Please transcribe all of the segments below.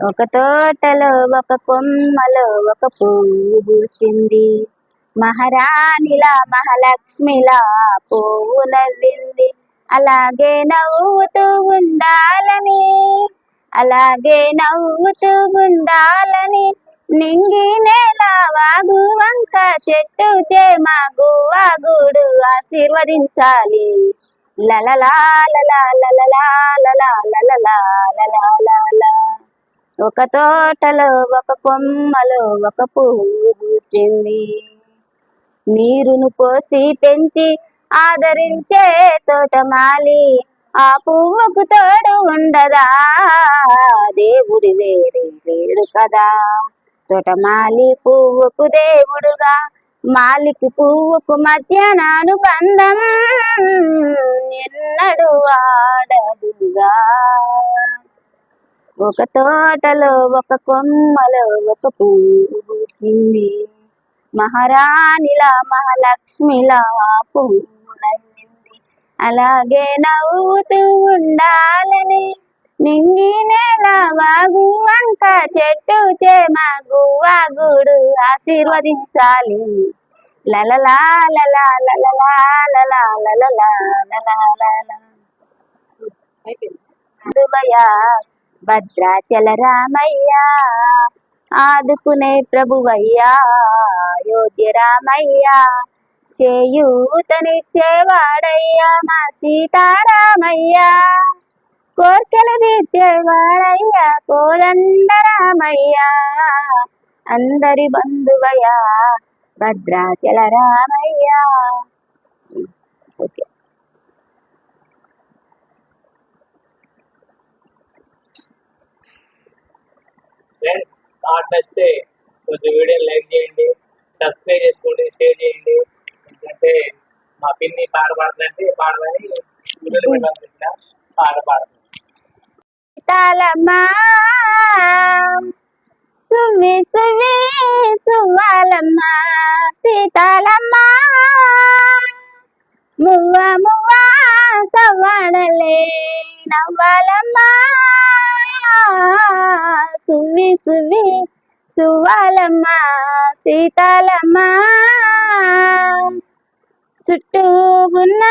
ఒక తోటలో ఒక కొమ్మలో ఒక పువ్వు పూసింది మహారాణిలా మహాలక్ష్మిలా పువ్వు నవ్వింది అలాగే నవ్వుతూ ఉండాలని అలాగే నవ్వుతూ ఉండాలని నింగి నేల వాగు వంక చెట్టు చేమ వాగుడు ఆశీర్వదించాలి లలలా లలా లలలా లలా లలలా లలా లలా. ఒక తోటలో ఒక కొమ్మలో ఒక పువ్వు పూసింది. నీరును పోసి పెంచి ఆదరించే తోటమాలి. ఆ పువ్వుకు తోడు ఉండదా? దేవుడి వేరే లేడు కదా. తోటమాలి పువ్వుకు దేవుడుగా మాలికి పువ్వుకు మధ్యన అనుబంధం ఎన్నడు ఆడదుగా. ఒక తోటలో ఒక కొమ్మలో ఒక పువ్వు పూసింది. మహారాణిలా మహాలక్ష్మిలా పువ్వు నవ్వింది అలాగే నవ్వుతూ ఉండాలని నింగి నేల వాగు వంక చెట్టు చేమ గువ్వా గూడు ఆశీర్వదించాలి. లలలా లలా లలలా లలా లలలా లలా భద్రాచల రామయ్యా ఆదుకునే ప్రభువయ్యా అయోధ్య రామయ్యా చేయూతనిచ్చేవాడయ్యా మా సీతారామయ్యా కోర్కెలు తీర్చేవాడయ్యా కోదండరామయ్యా అందరి బంధువయ్యా భద్రాచల రామయ్యా. ఓకే. ఈ వీడియోని లైక్ చేయండి సబ్స్క్రైబ్ చేసుకోండి షేర్ చేయండి. ఎందుకంటే మా పిన్ని పాట పాడుతుందంటే పాడమని వీడియోలు పెట్టాలనుకుంటున్నా పాట పాడుతుంది. సువి సువి సువ్వాలమ్మ సీతాలమ్మ. మువ్వ మువ్వ నవ్వాలమ్మ. సువి సువి సువాలమ్మ సీతాలమ్మ. చుట్టూ ఉన్న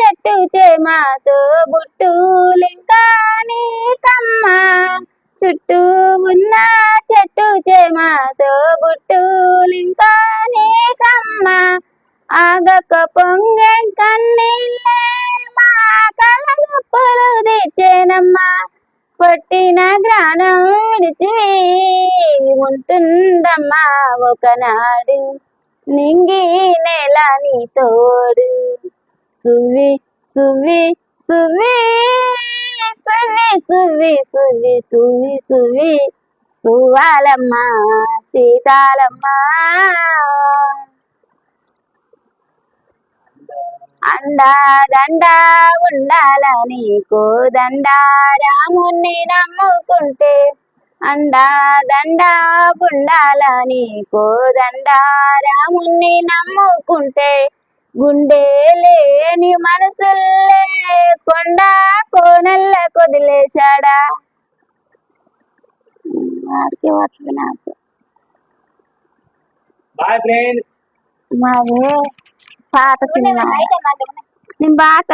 చెట్టు చేమాతో బుట్టులింకా నీకమ్మ. చుట్టూ ఉన్న చెట్టు చేమాతో బుట్టులింకా నీకమ్మ. ఆగక పొంగే కన్నీళ్ళే మా కళ్ళప్పులు తెచ్చేనమ్మా పొట్టిన గ్రానం విడిచి ఉంటుందమ్మా ఒకనాడు. నింగి నేల నీ తోడు. సువి సువి సువి సువి సువి సువి సువి సువి సువాలమ్మా సీతాలమ్మ. అండా దండా ఉండాలని కోదండ రాముణ్ణి నమ్ముకుంటే అండా దండా ఉండాలని కోదండ రాముణ్ణి నమ్ముకుంటే గుండె లేని మనసుల్లే కొండ కోనల్ల కొదిలేశాడా? వాడికి వస్తుంది నాకు. బాయ్ ఫ్రెండ్స్ మాది పాత సినిమా నింబాత